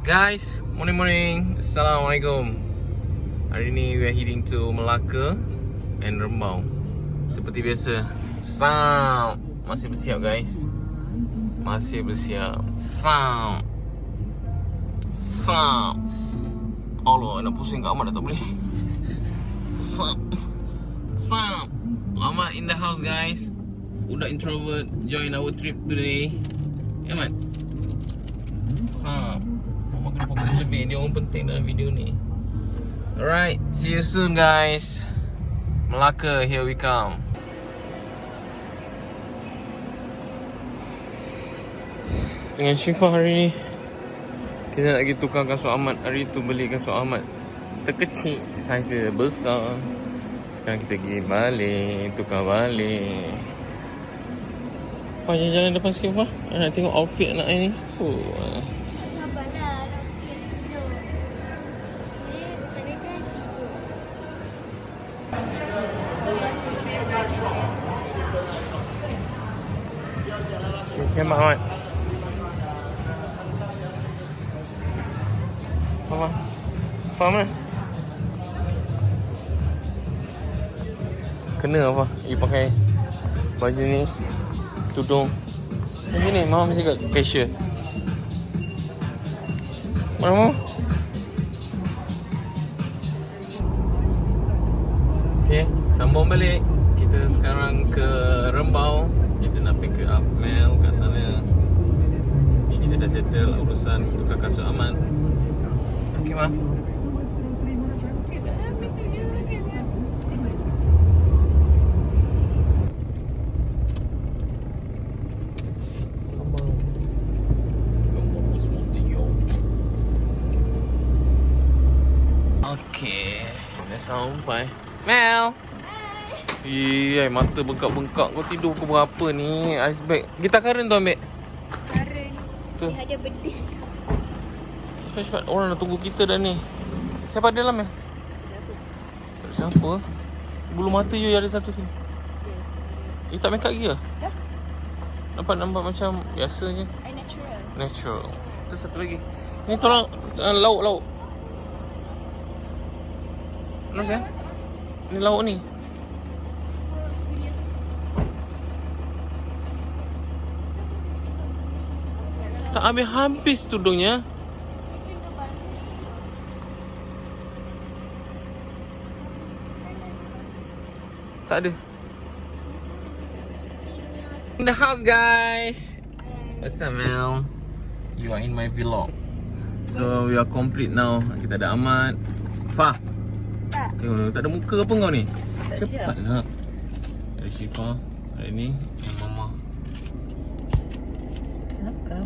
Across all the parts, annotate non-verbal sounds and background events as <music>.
Guys, morning morning. Assalamualaikum. Hari ni we are heading to Melaka and Rembau. Seperti biasa, Sam masih bersiap guys. Masih bersiap. Sam. Sam. Allah, nak pusing kat Ahmad dah tak boleh. Sam. Sam. Ahmad in the house guys. Budak introvert join our trip today. Ya, Ahmad. Sam. Fokus lebih? Dia orang penting dalam video ni. Alright See you soon guys. Melaka Here we come. Dengan Syifa hari ni Kita nak pergi tukar kasut Ahmad. Hari tu beli kasut Ahmad Terkecil Saiz dia besar. Sekarang kita pergi balik Tukar balik. Apa jalan-jalan depan Syifa? Nak tengok outfit anak ni oh. Kena apa? You pakai baju ni Tudung. Macam ni Mama mesti kat cashier Mana Mama? Okay, sambung balik. Kita sekarang ke Rembau. Kita nak pick up. Mel kat sana. Ni kita dah settle urusan tukar kasut Ahmad. Okay, Ma? Okay, dah sampai. Mel. Iya, mata bengkak-bengkak. Kau tidur pukul berapa ni? Ice bag. Kita karen tu ambil. Karen. Tu. Dia ada benda. Cepat cepat. Orang dah tunggu kita dah ni. Siapa ada dalam Mel? Siapa? Bulu mata you ada satu sini. You tak make up lagi ke? Dah. Nampak nampak macam biasa je. I natural. Natural. Tu satu lagi. Ni tolong uh, lauk lauk. Mana saya? Ni lauk ni. Tak habis-habis tudungnya. Tak ada. In the house guys. What's up Mel? You are in my vlog. So we are complete now. Kita ada Ahmad. Fah. Tak. Eh, tak ada muka apa kau ni? Tak Cepatlah. Ada Syifa. Ada ni. Yang mama. Kenapa?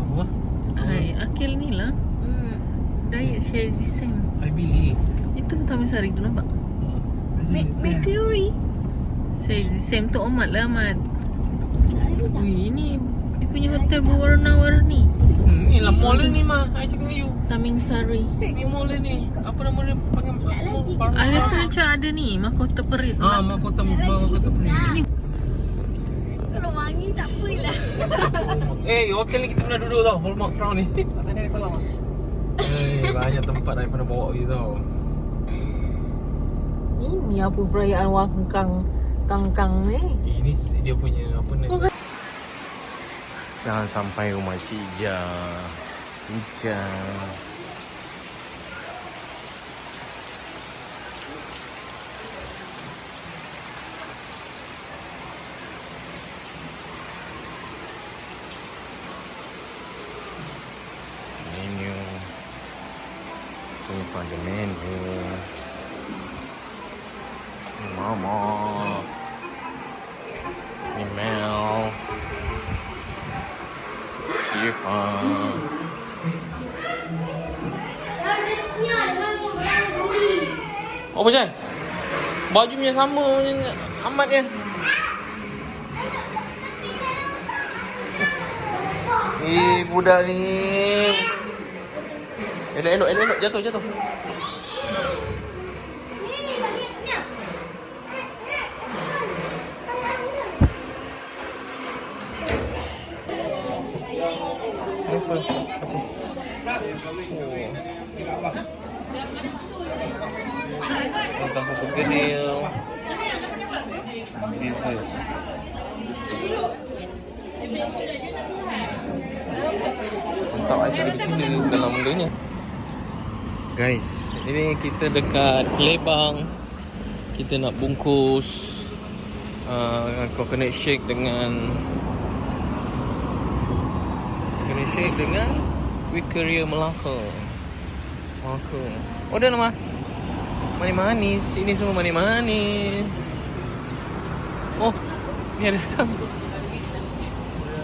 Apa? Hai, Akil ni lah Hmm. Diet share the same I believe. Itu Taman Sari tu nampak Hmm. Mercury. The same tu Ahmad lah Ahmad Wih, ini Dia punya hotel berwarna-warni Hmm, ni lah mall ni mah. I cakap dengan you. Taming Sari Ni mall ni. Apa nama dia? Panggil. Par- I rasa macam ada ni Mahkota Perit Ah, mahkota mahkota Ini. Kalau wangi tak apalah. <laughs> <laughs> Eh, hotel ni kita pernah duduk tau. Hallmark Crown ni. Tak ada kolam ah. Eh, banyak tempat yang pernah bawa you tau. Ini apa perayaan Wangkang Kangkang ni Ini dia punya apa ni? Jangan sampai rumah Cik Ja. Cik Baju punya sama macam Ahmad kan. Eh budak ni. Elok elok elok, elok. jatuh jatuh. Thank you. Bergedil. Dessert. Mantap ada televisi dia dalam benda Guys, ini kita dekat Kelebang. Kita nak bungkus uh, coconut shake dengan coconut shake dengan Wikeria Melaka. Melaka. Oh, dah nama. Manis-manis. Ini semua manis-manis. Oh, ni ada datang. Ada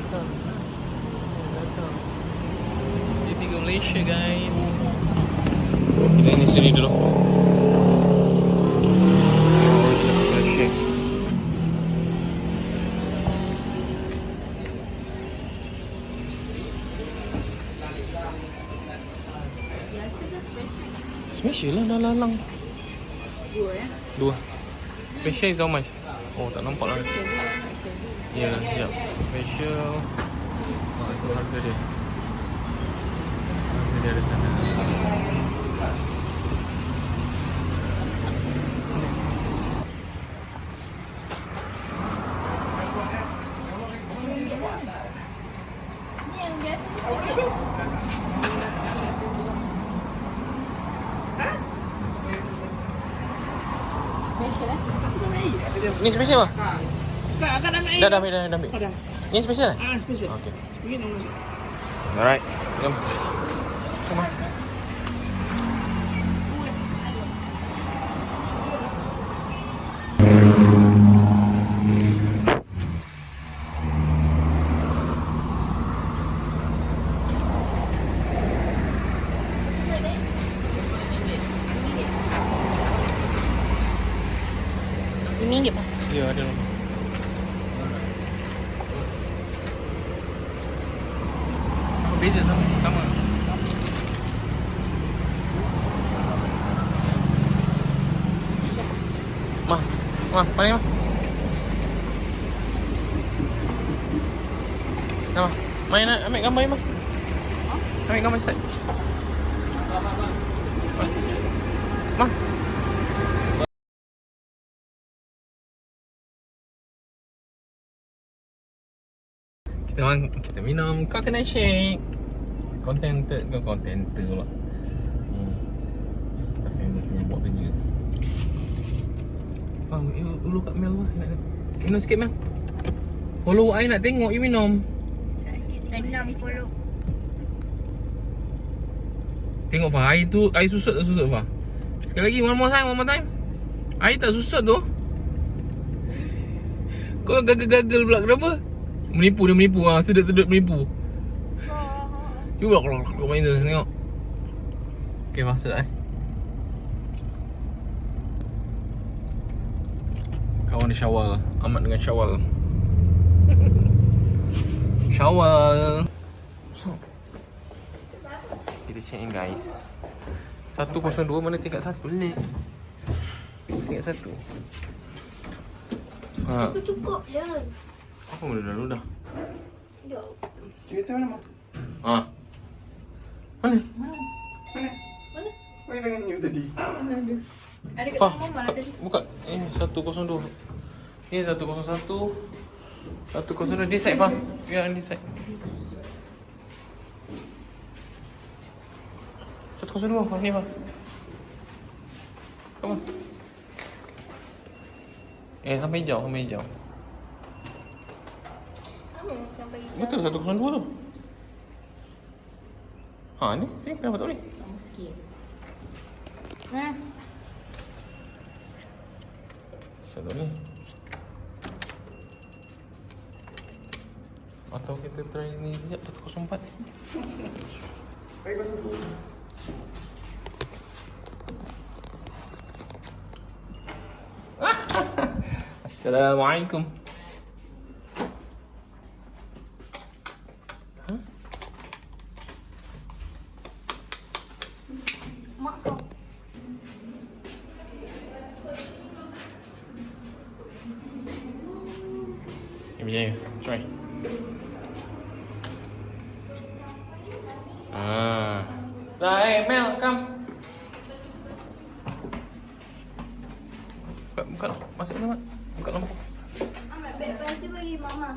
datang. Ada datang. Dia tinggal Malaysia, guys. Kita ini sini dulu. Special lah dah lalang. Dua ya. Dua. Special is how much? Oh, tak nampak lah. Ya, yeah, ya. Special. Oh, itu harga dia. Harga dia ada sana. Ni special apa? Kak akan ambil air. Dah, dah ambil, dah, dah ambil. Oh, dah. Ni special eh? Ah, special. Okay. Ini nombor. Alright. Jom. Come on. Ini dia pak. Ya, ada nombor. Oh, Beza sama. Sama. Mah, mah, mana mah? Nah, main nak ambil gambar ni mah. Ambil gambar set. Mah. Kita orang kita minum coconut shake. Contented ke contented pula. Hmm. Staff yang mesti buat kerja. Faham, you ulu kat Mel lah. Nak, minum sikit Mel. Follow I nak tengok you minum. Enam puluh. Tengok Fah, air tu, air susut tak susut Fah? Sekali lagi, one more time, one more time. Air tak susut tu. Kau gagal-gagal pula, kenapa? Menipu dia menipu ah, sedut-sedut menipu. Cuba kalau kau main tu tengok. Okey, Fah, sedap eh. Kawan dia Syawal, amat dengan Syawal. Syawal. So, kita check in guys 102 mana tingkat 1 ni Tingkat 1 ha, Aku cukup je. Apa benda dah ludah Jom. Cerita mana mak? ha. Mana? Mana? Mana tangan you tadi? Ada kat Fah, dalam rumah lah tadi. buka Eh 102 Ni 101 102 This side Fah. Ya ni side. 102 Fah. Ni Fah. Come on. Eh sampai hijau Sampai hijau. Betul 102 tu. Ha ni. Sini kenapa tak boleh? Kamu sikit. Ha. Satu ni Atau kita try ni sekejap 104 Baik pasal tu. Assalamualaikum Mak kau. Ini Berjaya Try Ah. Dah, eh Mel, come. Buka, buka. Masuk dalam, Mat. Buka lampu. Amat tu bagi mama.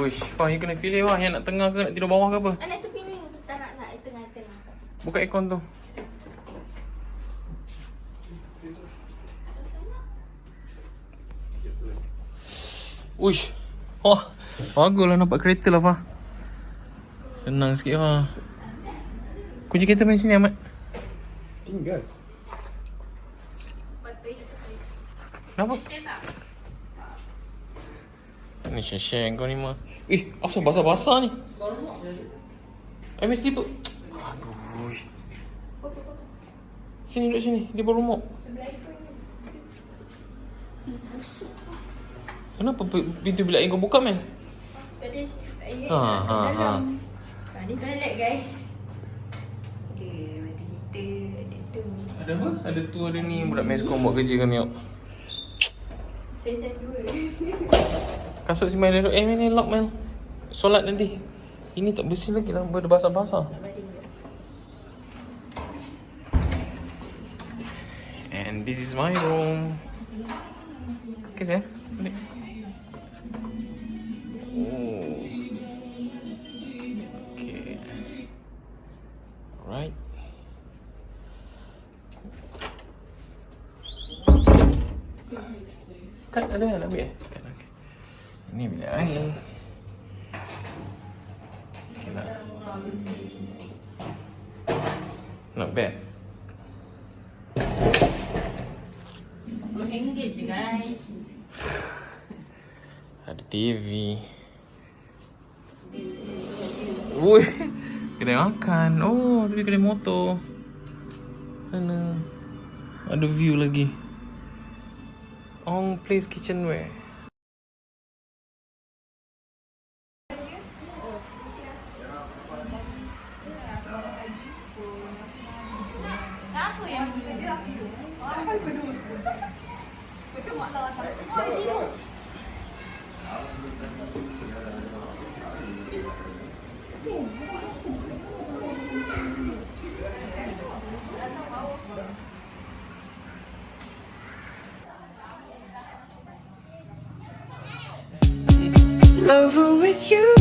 Uish, Fah, you kena pilih Fah. Yang nak tengah ke nak tidur bawah ke apa? Anak tepi ni tak nak nak tengah-tengah. Buka aircon tu. Uish. Oh, baguslah nampak kereta lah Fah. Senang sikit Fah. Kunci kereta main sini Ahmad. Tinggal. Kenapa? Ni share-share kau ni mah. Eh, asal basah-basah ni? I miss slipper. Aduh. Sini duduk sini, di bawah rumah. Kenapa pi- pintu bilik air kau buka man? Tadi air Ha, ha, ha. Ha, ni toilet guys. Tu. Ada apa? Ada tu ada ni budak meskom buat kerja kan tengok. Saya saya dua. Kasut si Mel eh ni lock Mel. Solat nanti. Ini tak bersih lagi lah, berbasah-basah. And this is my room. Okay, sayang. Balik. Oh. Kan ada yang nak ambil eh? Ini bilik air. Okay lah. Not bad. Guys. <laughs> Ada TV. Woi, kedai makan. Oh, tapi kedai motor. Mana? Ada view lagi. Ong Place Kitchenware. Ay, badut. Betul mak lawan tak. Oh, ini. Lover with you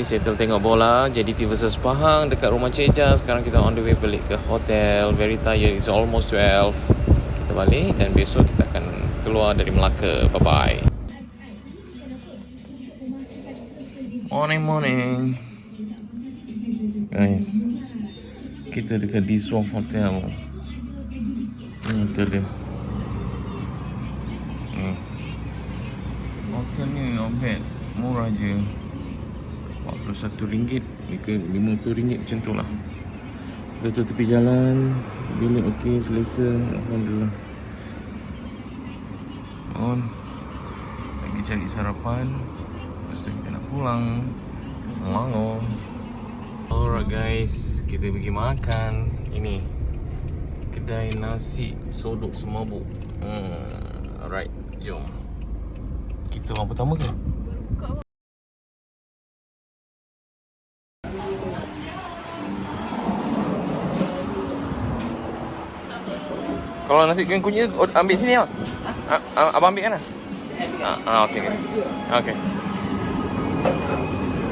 Okay, settle tengok bola JDT versus Pahang dekat rumah Cik Jas Sekarang kita on the way balik ke hotel. Very tired, it's almost 12 Kita balik dan besok kita akan keluar dari Melaka. Bye-bye. Morning, morning. Guys Kita dekat di Swamp Hotel. Ini hotel dia. Hmm. Hotel ni not bad. Murah je RM41 ke RM50 macam tu lah Kita tepi jalan Bilik okey selesa Alhamdulillah On Lagi cari sarapan Lepas tu kita nak pulang Ke Selangor Alright guys, kita pergi makan. Ini kedai nasi sodok semabuk. Hmm, alright, jom. Kita orang pertama ke? Kalau nasi goreng kunyit oh, ambil sini. Ah, ah, abang ambil kan? Ah, ah okey okey. Okey.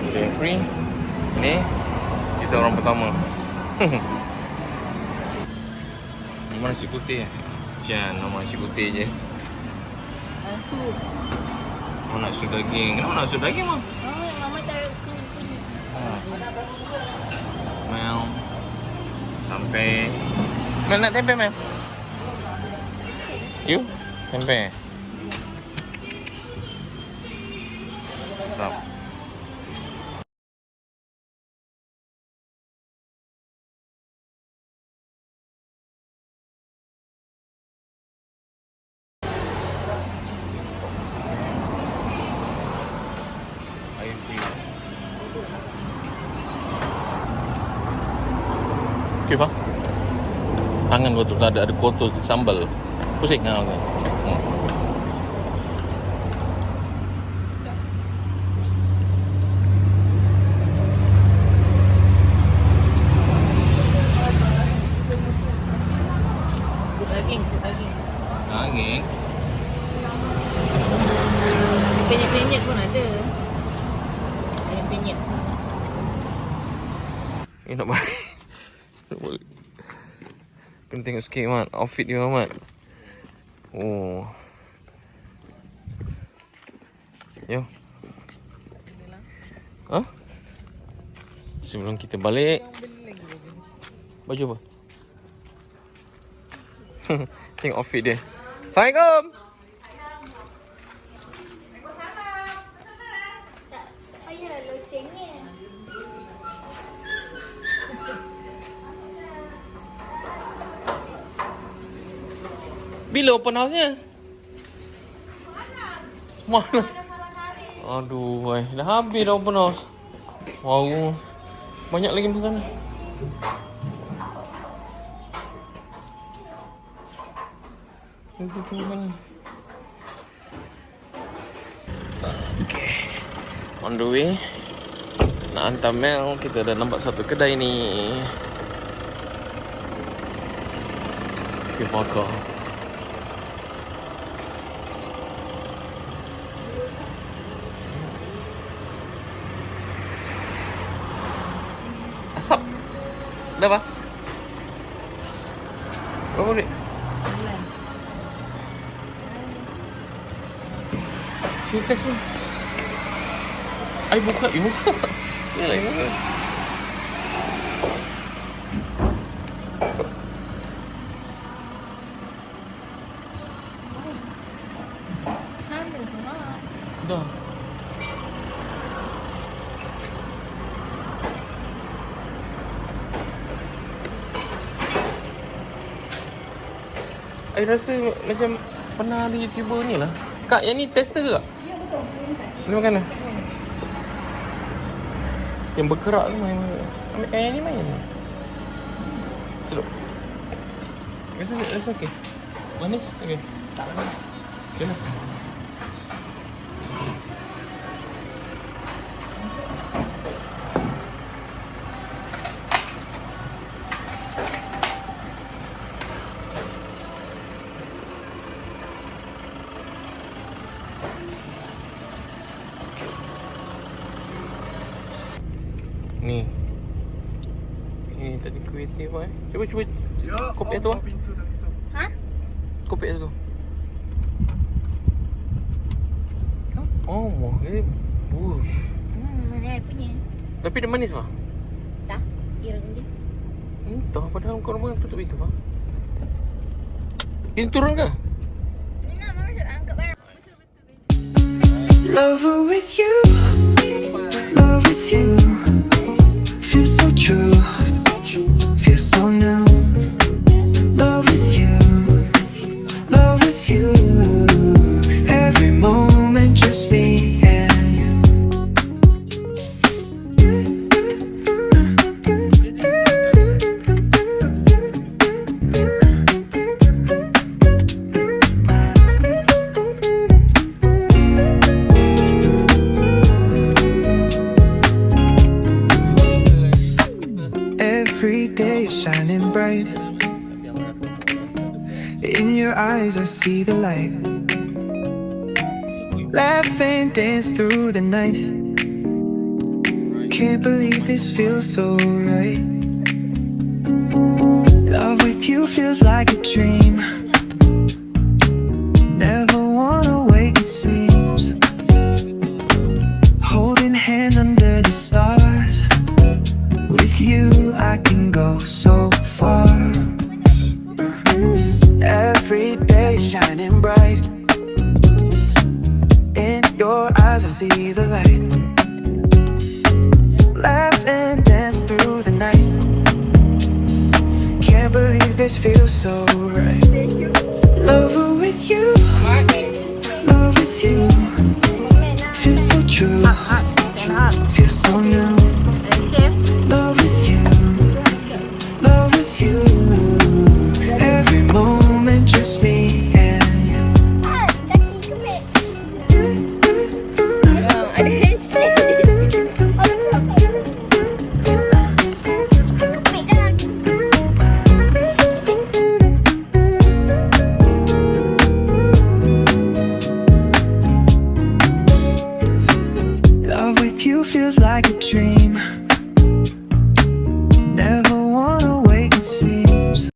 Okay, free. Ni kita orang pertama. <laughs> Nama nasi putih eh? Cian, nama nasi putih je. Sup. Oh nak sup daging. Kenapa nak sup daging? Oh, mama taruh kunyit-kunyit. Mel. Tempe. Mel nak tempe Mel? You? Tempe. Sedap. Okey, Pak. Tangan kau tu ada ada kotor sambal. Pusing. Okay. Hmm. Daging, daging. Angin. Penyet-penyet pun ada. Penyet-penyet. Eh nak balik. <laughs> Nak balik. Kena tengok sikit Mat. Outfit dia Mat. Oh. Yo. Ha? Sebelum kita balik. Baju apa? <laughs> Tengok outfit dia. Assalamualaikum. Bila open house-nya? Mana? Aduh, wai. dah habis dah open house. Wow. Banyak lagi makan. Okay. On the way. Nak hantar Mel, kita dah nampak satu kedai ni. Okay, bakar. Dah apa? Berapa duit? Ni test ni. Ai buka, you buka. Ya lah, you buka. Sana tu lah. Dah. I rasa macam pernah ada YouTuber ni lah. Kak, yang ni tester ke kak? Ya, betul. Ini makan lah. Yang berkerak tu main. Ambil yang ni main. Sedap. Rasa, rasa okey. Manis? Okey. Tak manis. Jom lah. Ni. Ni tadi kuih ni apa eh? Cuba cuba Ya, Kopi oh, tu, ah? Pintu tutup. Ha? kopi tu. Oh, oh eh bush. Hmm, mana I punya? Tapi dia manis lah. Tak, ireng je. Entah padahal kau rumah tutup itu Fah. Ini turun ke? With you, love with you. Feels so true, feels so new. night Can't believe this feels so right. Love with you feels like a dream.